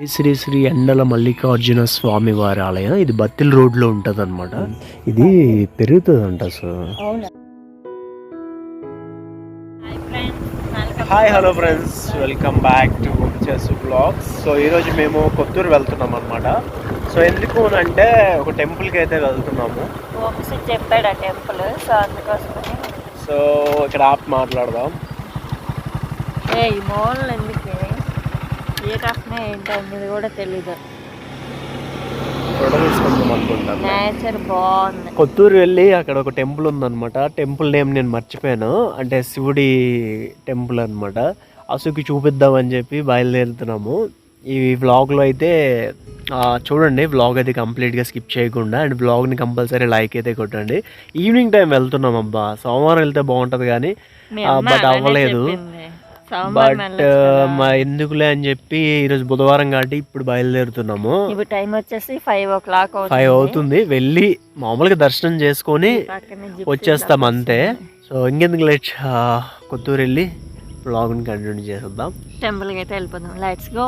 శ్రీ శ్రీ శ్రీ ఎండల మల్లికార్జున స్వామి వారి ఆలయం. ఇది బత్తిల్ రోడ్లో ఉంటది అనమాట ఇది పెరుగుతుందంట so hi hello friends welcome back to chess blogs so ఈరోజు మేము కొత్తూరు వెళ్తున్నాం అనమాట సో ఎందుకు అని అంటే ఒక టెంపుల్కి అయితే వెళ్తున్నాము. చెప్పాడు ఆ టెంపుల్ సో అందుకోసమని. సో ఇక్కడ ఆప్ మాట్లాడదాం. ఏ ఈ ఎందుకు ఏ రకమే ఏంటో అనేది కూడా తెలీదు. నేచర్ బాగుంది. కొత్తూరు వెళ్ళి అక్కడ ఒక టెంపుల్ ఉందన్నమాట. టెంపుల్ నేమ్ నేను మర్చిపోయాను. అంటే శివుడి టెంపుల్ అనమాట అసుకి చూపిద్దామని చెప్పి బయలుదేరుతున్నాము. ఈ వ్లాగ్లో అయితే ఆ, చూడండి వ్లాగ్ అయితే కంప్లీట్గా స్కిప్ చేయకుండా అండ్ వ్లాగ్ని కంపల్సరీ లైక్ అయితే కొట్టండి. ఈవినింగ్ టైం వెళ్తున్నాం అబ్బా. సోమవారం వెళ్తే బాగుంటుంది కానీ అలానే అవ్వలేదు. బట్. మా ఎందుకులే అని చెప్పి ఈరోజు బుధవారం కాబట్టి ఇప్పుడు బయలుదేరుతున్నాము. ఇప్పుడు టైం వచ్చేసి ఫైవ్ ఓ క్లాక్ ఫైవ్ అవుతుంది. వెళ్ళి మామూలుగా దర్శనం చేసుకొని వచ్చేస్తాం అంతే. సో ఇంకెందుకు లేట్? కొత్తూరు వెళ్ళి బ్లాగ్ని కంటిన్యూ చేద్దాం టెంపుల్కి అయితే వెళ్ళిపోదాం. లెట్స్ గో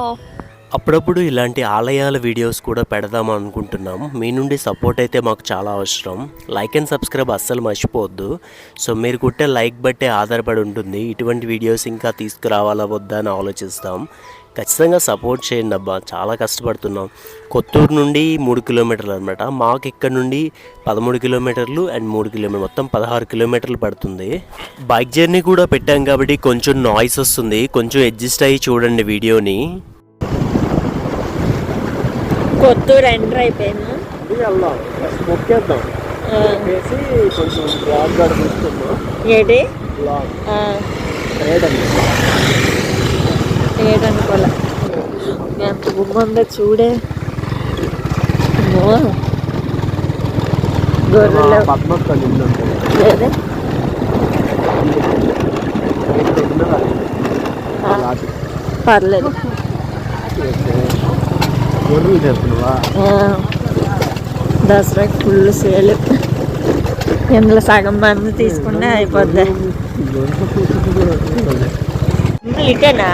అప్పుడప్పుడు ఇలాంటి ఆలయాల వీడియోస్ కూడా పెడదాం అనుకుంటున్నాం. మీ నుండి సపోర్ట్ అయితే మాకు చాలా అవసరం. లైక్ అండ్ సబ్స్క్రైబ్ అస్సలు మర్చిపోవద్దు. సో మీరు కుట్టే లైక్ బట్టే ఆధారపడి ఉంటుంది. ఇటువంటి వీడియోస్ ఇంకా తీసుకురావాలా వద్దా అని ఆలోచిస్తాం. ఖచ్చితంగా సపోర్ట్ చేయండి అబ్బా. చాలా కష్టపడుతున్నాం. కొత్తూరు నుండి మూడు కిలోమీటర్లు అనమాట మాకు ఇక్కడ నుండి పదమూడు కిలోమీటర్లు అండ్ మూడు కిలోమీటర్ మొత్తం పదహారు కిలోమీటర్లు పడుతుంది. బైక్ జర్నీ కూడా పెట్టాం కాబట్టి కొంచెం నాయిస్ వస్తుంది. కొంచెం అడ్జస్ట్ అయ్యి చూడండి వీడియోని. కొత్తూరు ఎంటర్ అయిపోయాము వెళ్దాం. మొక్కేద్దాం వేసి కొంచెం బ్లాగ్ గడుపుతున్నాం ఏంటి? బ్లాగ్ రేడండి ఏదనుకోలే ఎంత గుమ్మ ఉందో చూడే. గొర్రెలు. పద్మక్క నిన్ను లేదా పర్లేదు. దసరాకి ఫుల్ సేల్. ఇందులో సగం మంది తీసుకుంటే అయిపోద్ది. ఇటేనా?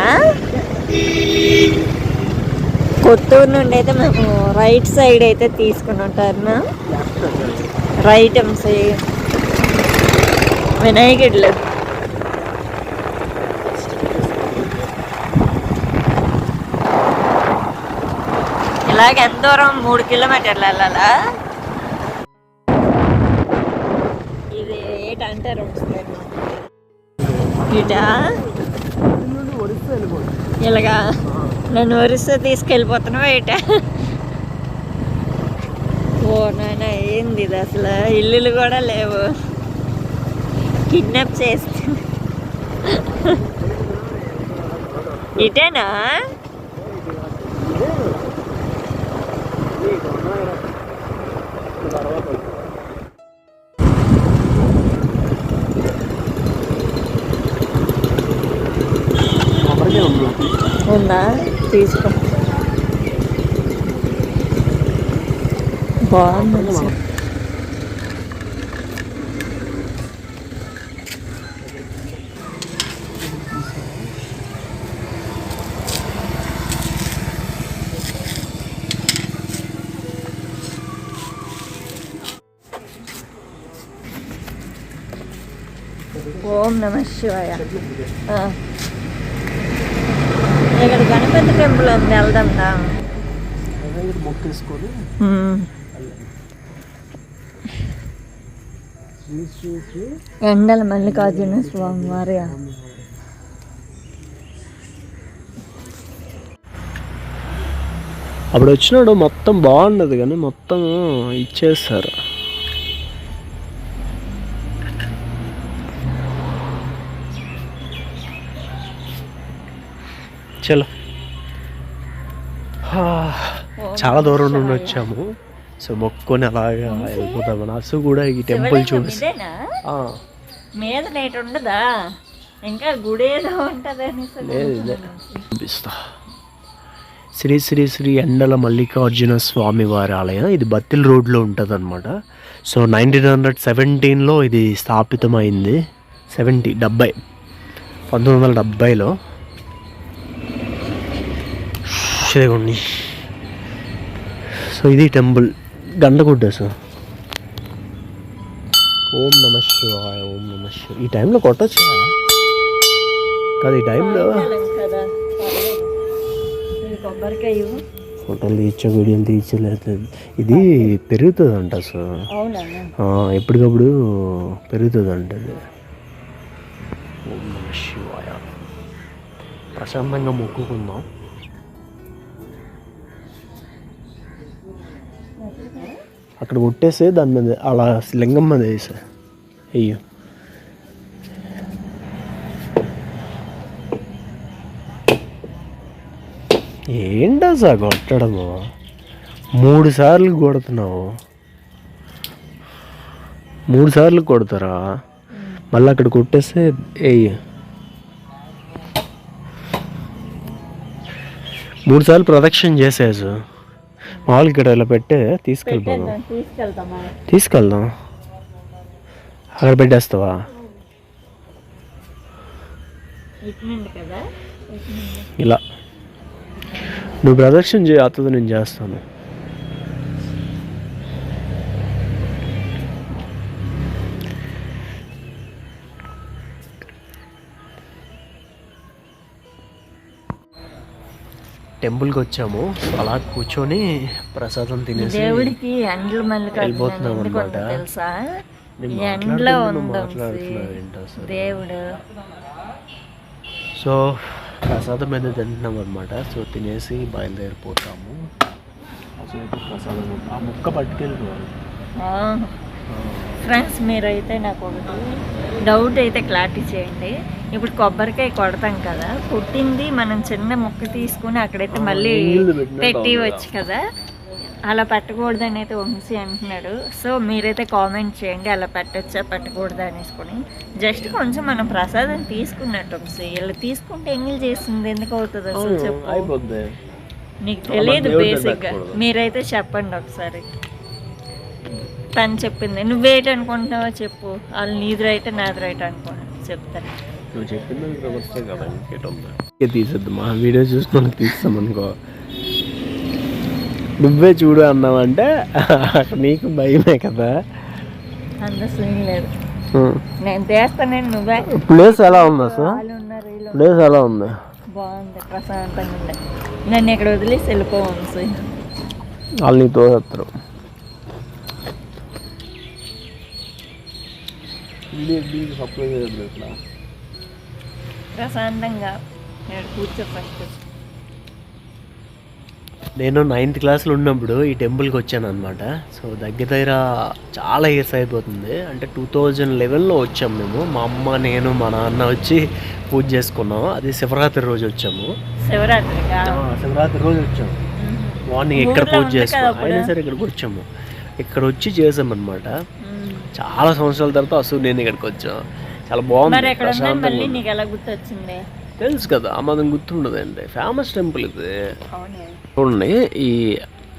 కొత్తూరు నుండి అయితే మేము రైట్ సైడ్ అయితే తీసుకుని ఉంటారు రైట్ సైడ్ వినాయకుడులు. అలాగే ఎంత దూరం? మూడు కిలోమీటర్లు వెళ్ళాలా? ఇది ఏంటంటారు ఇటా? ఇలాగా. నన్ను ఒరిస్సా తీసుకెళ్ళిపోతున్నావా ఏట ఓ నాయన ఏంది ఇది అసలు? ఇల్లులు కూడా లేవు. కిడ్నాప్ చేస్తే. ఇటేనా? ఉందా? తీసుకో. బాగుంది. ఓం నమ శివాయ. ఇక్కడ గణపతి టెంపుల్ ఉంది వెళ్దాం మొక్కేసుకొని ఎండల మల్లికార్జున స్వామి వారి. అప్పుడు వచ్చినాడు మొత్తం బాగుండదు కానీ మొత్తం ఇచ్చేస్తారు చలో. చాలా దూరం నుండి వచ్చాము. సో మొక్కుకొని అలాగా వెళ్ళిపోతాం అసు కూడా ఈ టెంపుల్ మీద ఉండదా? ఇంకా ఉంటది ఇదే చూపిస్తా. శ్రీ శ్రీ శ్రీ ఎండల మల్లికార్జున స్వామి వారి ఆలయం. ఇది బత్తిల్ రోడ్లో ఉంటుంది అనమాట సో నైన్టీన్ హండ్రెడ్ సెవెంటీన్లో ఇది స్థాపితమైంది. సెవెంటీ డెబ్బై. పంతొమ్మిది వందల డెబ్బైలో. ఇదిగోండి సో ఇది టెంపుల్. గంటగుడ్డ సార్ ఓం నమ శివాయ ఓం నమ శివ. ఈ టైంలో కొట్టచ్చు? కాదు ఈ టైంలో. ఫోటోలు తీర్చా వీడియోలు తీర్చలేదు ఇది పెరుగుతుంది అంట సార్ అవునా ఎప్పటికప్పుడు పెరుగుతుంది అంట ఇది. ఓం నమ శివాయ. ప్రశాంతంగా మొక్కుకుందాం. అక్కడ కొట్టేస్తే దాని మీద అలా లింగం మీద వేసా. అయ్యో. ఏంటా సార్ కొట్టడము? మూడు సార్లు కొడుతున్నావు. మూడు సార్లు కొడతారా? మళ్ళీ అక్కడ కొట్టేస్తే వేయి మూడు సార్లు ప్రదక్షిణ చేసేసు మామూలుగా ఇక్కడ ఇలా పెట్టే తీసుకెళ్ళిపోదాం తీసుకెళ్దాం. అక్కడ పెట్టేస్తావా. ఇలా. నువ్వు ప్రదక్షిణ చేయ అత్తది నేను చేస్తాను. టెంపుల్కి వచ్చాము. అలా కూర్చొని ప్రసాదం తినేసి దేవుడికి ఎండ్లు వెళ్ళిపోతున్నాం ఎందుకు అన్నమాట. తెలుసా? ఎండ్లో. దేవుడు. సో ప్రసాదం అయితే తింటున్నాం అనమాట సో తినేసి బయలుదేరిపోతాము. అయితే ప్రసాదం. ఆ ముక్క పట్టుకెళ్ళిపోవాలి. ఫ్రెండ్స్ మీరైతే నాకు ఒకటి డౌట్ అయితే క్లారిటీ చేయండి. ఇప్పుడు కొబ్బరికాయ కొడతాం కదా కొట్టింది మనం చిన్న ముక్క తీసుకుని అక్కడైతే మళ్ళీ పెట్టి? వచ్చు కదా. అలా పెట్టకూడదని అయితే వంశీ అంటున్నాడు. సో మీరైతే కామెంట్ చేయండి అలా పెట్టచ్చా పెట్టకూడదా అనేసుకొని. జస్ట్ కొంచెం మనం ప్రసాదం తీసుకున్నట్టు వంశీ ఇలా తీసుకుంటే ఎంగిల్ చేస్తుంది? ఎందుకు అవుతుంది అసలు చెప్పు. నీకు తెలియదు బేసిక్గా. మీరైతే చెప్పండి ఒకసారి. తను చెప్పింది. నువ్వేటి అనుకుంటున్నావో చెప్పు. వాళ్ళు నీది రైట్ నాది రైట్ అనుకోండి. చెప్తాను. నువ్వు చెప్పింది వస్తే కదా ఇంకేటో తీసేద్దు. మా వీడియో చూసి మనకు తీస్తాం అనుకో. నువ్వే చూడు అన్నావంటే నీకు భయమే కదా. ప్లేస్ ఎలా ఉంది వీళ్ళు ప్లేస్ ఎలా ఉంది? బాగుంది ప్రశాంతంగా ఉంది నన్ను ఇక్కడ వదిలేసి వాళ్ళు నీ తోసేస్తారు. సప్లై చేయలేదు ప్రశాంతంగా నేను కూర్చో ఫస్ట్. నేను నైన్త్ క్లాస్లో ఉన్నప్పుడు ఈ టెంపుల్కి వచ్చాను అనమాట సో దగ్గర దగ్గర చాలా ఇయర్స్ అయిపోతుంది. అంటే టూ థౌజండ్ లెవెన్లో వచ్చాము మేము. మా అమ్మ నేను మా నాన్న వచ్చి పూజ చేసుకున్నాం. అది శివరాత్రి రోజు వచ్చాము. శివరాత్రిగా ఆ, శివరాత్రి రోజు వచ్చాము. మార్నింగ్ ఇక్కడ ఊర్లో పూజ చేసుకున్నాం? అయినా సరే ఇక్కడికి వచ్చాము. ఇక్కడ వచ్చి చేసామన్నమాట. చాలా సంవత్సరాల తర్వాత అసలు నేను ఇక్కడికి వచ్చాను. చాలా బాగుంది మళ్ళీ. నీకు ఎలా గుర్తొచ్చింది? తెలుసు కదా అమ్మదం గుర్తుండదండి ఫేమస్ టెంపుల్ ఇది. చూడండి ఈ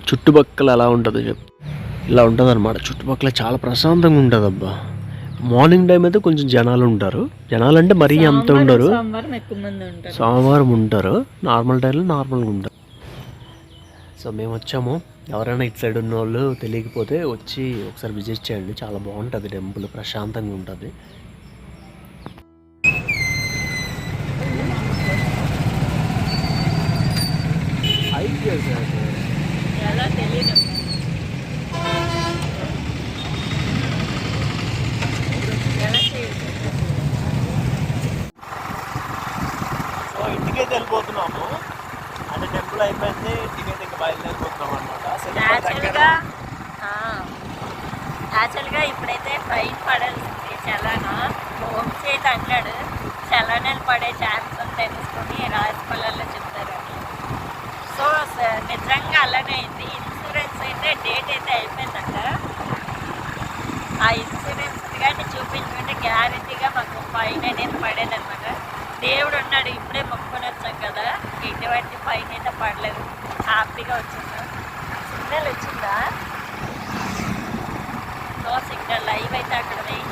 చుట్టుపక్కల ఎలా ఉంటుందో చెప్పు. ఇలా ఉంటుంది అనమాట చుట్టుపక్కల చాలా ప్రశాంతంగా ఉంటుంది అబ్బా మార్నింగ్ టైం అయితే కొంచెం జనాలు ఉంటారు. జనాలు అంటే మరీ అంత ఉండరు. సోమవారం ఉంటారు. నార్మల్ టైంలో నార్మల్గా ఉంటారు. సో మేము వచ్చాము. ఎవరైనా ఇటు సైడ్ ఉన్న వాళ్ళు తెలియకపోతే వచ్చి ఒకసారి విజిట్ చేయండి. చాలా బాగుంటుంది టెంపుల్ ప్రశాంతంగా ఉంటుంది. ఎలా తెలియదు ఎలా చేయదు సో ఇంటికైతే వెళ్ళిపోతున్నాము. అంటే టెంపుల్ అయిపోయింది. ఇంటికైతే ఇంకా బయలుదేరిపోతున్నాం అనమాట యాక్చువల్గా ఇప్పుడైతే ఫైన్ పడాల్సింది చలానా. హోమ్ సైట్ అంటాడు చలానాలు పడే ఛాన్స్ ఉంది తెలుసుకొని రాజపల్లలో చెప్తారు సో స- నిజంగా అలానే అయింది. ఇన్సూరెన్స్ అయితే డేట్ అయితే అయిపోయిందంట. ఆ ఇన్సూరెన్స్ కానీ చూపించుకుంటే గ్యారంటీగా మాకు ఫైన్ అనేది పడేదన్నమాట. దేవుడు ఉన్నాడు ఇప్పుడే మొక్కుకొని వచ్చాం కదా. ఎటువంటి ఫైన్ అయితే పడలేదు. హ్యాపీగా వచ్చేసాం. సిగ్నల్ వచ్చిందా? సో సిగ్నల్ లైవ్ అయితే అక్కడ వెయిట్